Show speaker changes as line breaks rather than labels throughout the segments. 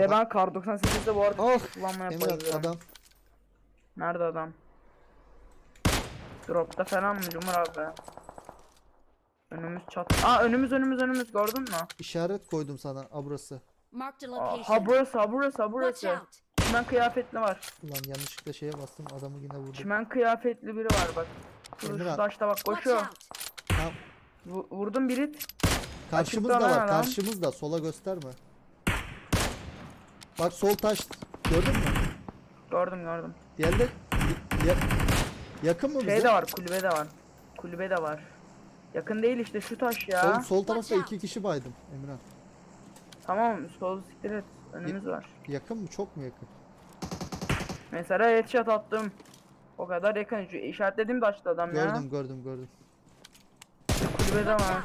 Ve ben kar 98'de bu arada
Oh,
kullanmaya
Emre
bayılıyorum.
adam.
Nerede adam? Dropta falan mı Cumhur abi? Önümüz çat. Aa önümüz önümüz önümüz gördün mü?
İşaret koydum sana. A burası.
Marked a
Aa,
location.
ha burası ha burası ha
Watch
burası.
out.
Çimen kıyafetli var.
Ulan yanlışlıkla şeye bastım adamı yine vurdum.
Çimen kıyafetli biri var bak. Şu
Emre
şu taşta bak
Watch
koşuyor.
out.
Vu- Vurdum biri.
Karşımızda var
adam.
karşımızda. Sola gösterme. Bak sol taş. Gördün mü?
Gördüm gördüm.
Diğerleri ya- yakın mı bize?
Şey de var kulübe de var. Kulübe de var. Yakın değil işte şu taş ya.
Sol, sol tarafta iki kişi baydım Emirhan.
Tamam sol siktir et. Önümüz var.
Yakın mı? Çok mu yakın?
Mesela headshot attım. O kadar yakın. Şu işaretlediğim taşta adam ya.
Gördüm gördüm gördüm.
Kulübede var.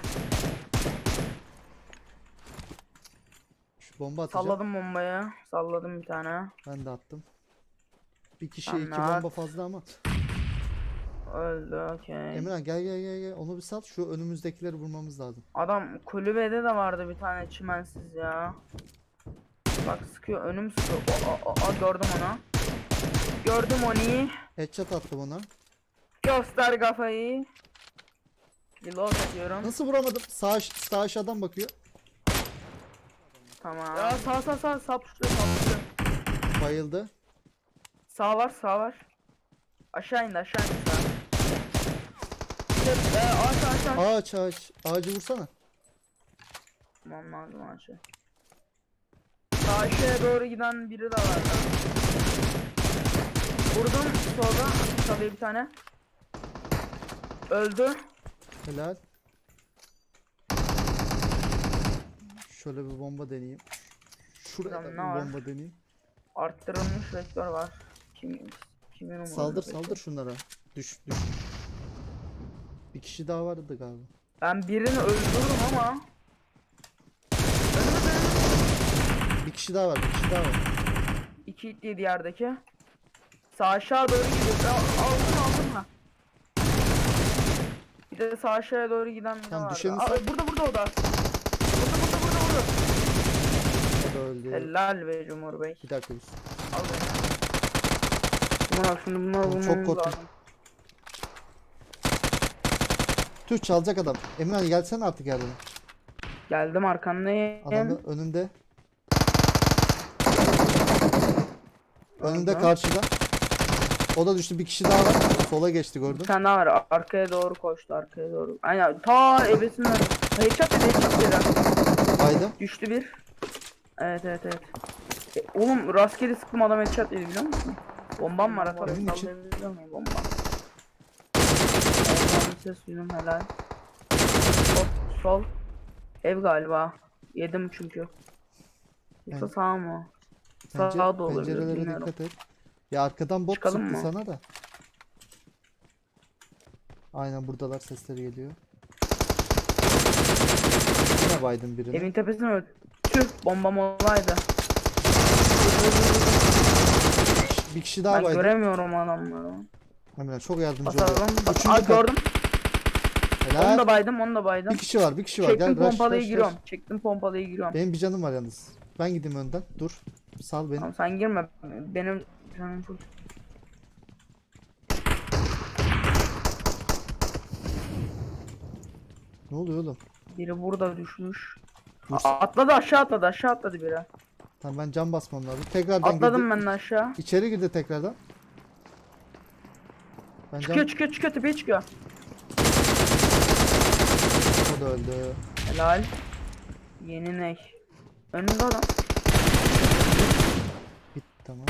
Bomba atacağım.
Salladım bombayı. Salladım bir tane.
Ben de attım. Bir kişi
Sen
iki
de at.
bomba fazla ama.
Öldü okey.
Emirhan gel gel gel gel. Onu bir sal. Şu önümüzdekileri vurmamız lazım.
Adam kulübede de vardı bir tane çimensiz ya. Bak sıkıyor önüm sıkıyor. O, o, o, gördüm onu. Gördüm onu.
Headshot attım ona.
Göster kafayı. Reload atıyorum.
Nasıl vuramadım? Sağ, sağ aşağıdan bakıyor.
Tamam. Ya sağ sağ sağ sağ tuşlu sağ tuşlu.
Bayıldı.
Sağ var sağ var. Aşağı indi aşağı indi sağ. İşte, e, aç aç aç.
Ağaç ağaç. Ağacı vursana.
Tamam lazım ağaçı. Sağ aşağıya doğru giden biri de var. Vurdum solda. Tabii bir tane. Öldü.
Helal. Şöyle bir bomba deneyeyim. Şuraya da bir
var?
bomba deneyeyim.
Arttırılmış vektör var. Kim, kimin umurunda
Saldır
peki?
saldır şunlara. Düş düş. Bir kişi daha vardı galiba.
Ben birini öldürdüm ama.
Bir kişi daha var, bir kişi daha var.
İki yedi yerdeki. Sağ aşağı doğru gidiyor. Aldın aldın mı? Bir de sağ aşağıya doğru giden biri
Tamam, düşeni
Aa, burada burada o da. Burada burada burada burada.
O da öldü.
Helal be Cumhur Bey.
Bir dakika biz.
Al. Cumhur abi şimdi bunları
Oğlum, çok korktum. Tüh çalacak adam. Emirhan gelsene artık yardıma.
Geldim arkandayım.
Adam da önünde. Önünde karşıda. O da düştü. Bir kişi daha var. Sola geçti
Bir
gördün.
tane daha var. Arkaya doğru koştu. Arkaya doğru. Aynen. Ta ebesinden. Headshot dedi. Headshot dedi.
Baydım.
Düştü bir. Evet evet evet. E, oğlum rastgele sıktım adam headshot yedi biliyor musun? Bombam var atalım.
Benim için.
Bomba? Bombanın ses duydum helal. Sol, sol. Ev galiba. Yedim çünkü. Yoksa
Yani-
sağ mı? Sağa da olabilir
pencerelere
bilmiyorum.
dikkat et. Ya arkadan bot
Çıkalım
sıktı
mı?
sana da. Aynen buradalar sesleri geliyor. Yine baydım birini.
Evin tepesine öldü. Tüh bombam olaydı.
Bir kişi daha
Ben
baydım.
göremiyorum adamları.
Hemen çok yardımcı.
Bas-
Üçüncü
Aa
kat.
gördüm. Onu
Helal.
da baydım, onu da baydım.
Bir kişi var, bir kişi var.
Çektim
Gel rush,
pompalıyı
rush,
giriyorum.
rush.
Çektim pompalıyı giriyorum.
Benim bir canım var yalnız. Ben gideyim önden. Dur. Sal beni.
Tamam sen girme. Benim canım full.
Ne oluyor oğlum?
Biri burada düşmüş. Atladı aşağı atladı aşağı atladı biri.
Tamam ben cam basmam lazım. Tekrardan
Atladım
girdi.
ben de aşağı.
İçeri girdi tekrardan. Ben cam...
Çıkıyor çıkıyor çıkıyor tepeye çıkıyor.
O da öldü.
Helal. Yeni ne? Önünde adam.
Bitti tamam.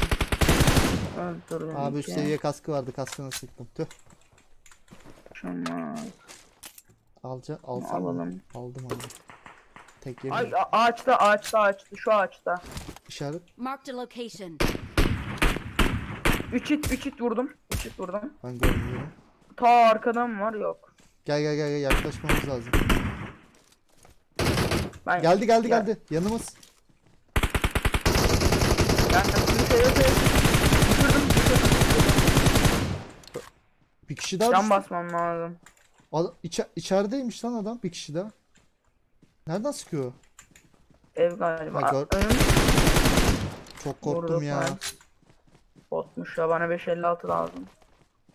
Öldürdüm.
Abi üst seviye kaskı vardı. Kaskını sıktım. Tüh.
Şunlar.
Alca, alsam mı?
Alalım.
Aldım aldım. Tek
Ay
yemin.
a- ağaçta ağaçta ağaçta şu ağaçta.
İşaret.
Marked a location.
3 hit 3 hit vurdum. 3 hit vurdum.
Ben görmüyorum.
Ta arkadan var yok.
Gel gel gel gel yaklaşmamız lazım.
Ben
Geldi geldi
Ya-
geldi. Yanımız.
Ben düşürdüm düşürdüm.
Bir kişi daha
Can
düştü.
basmam lazım.
Ad- içe- içerideymiş lan adam. Bir kişi daha. Nereden sıkıyor?
Ev galiba.
Ha, gör-
Önüm.
Çok korktum
Vurdu
ya.
Pence. Botmuş ya bana 556 lazım.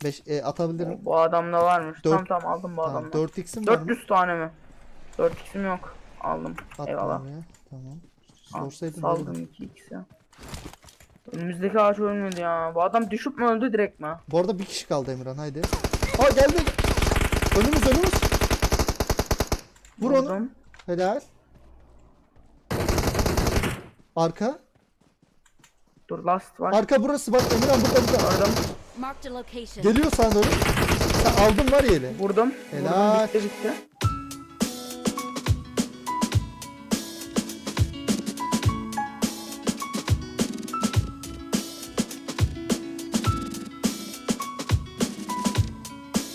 5 e, atabilirim.
Bu, adamda varmış.
Dört-
Tamam tamam aldım bu
Tamam.
adamdan.
4x'im var mı?
400 tane mi? 4x'im yok. Aldım. Eyvallah.
ya. Tamam.
Al,
Sorsaydın
Saldım
verirdim.
2x ya. Önümüzdeki ağaç ölmedi ya. Bu adam düşüp mü öldü direkt mi?
Bu arada bir kişi kaldı Emirhan haydi. Ha geldi. Önümüz önümüz. Vur onu.
Vurdum.
Helal. Arka.
Dur last var.
Arka burası bak Emirhan burada burada.
Gördüm.
Geliyor sana doğru. Sen aldın var ya eli.
Vurdum.
Helal.
Vurdum. Bitti bitti.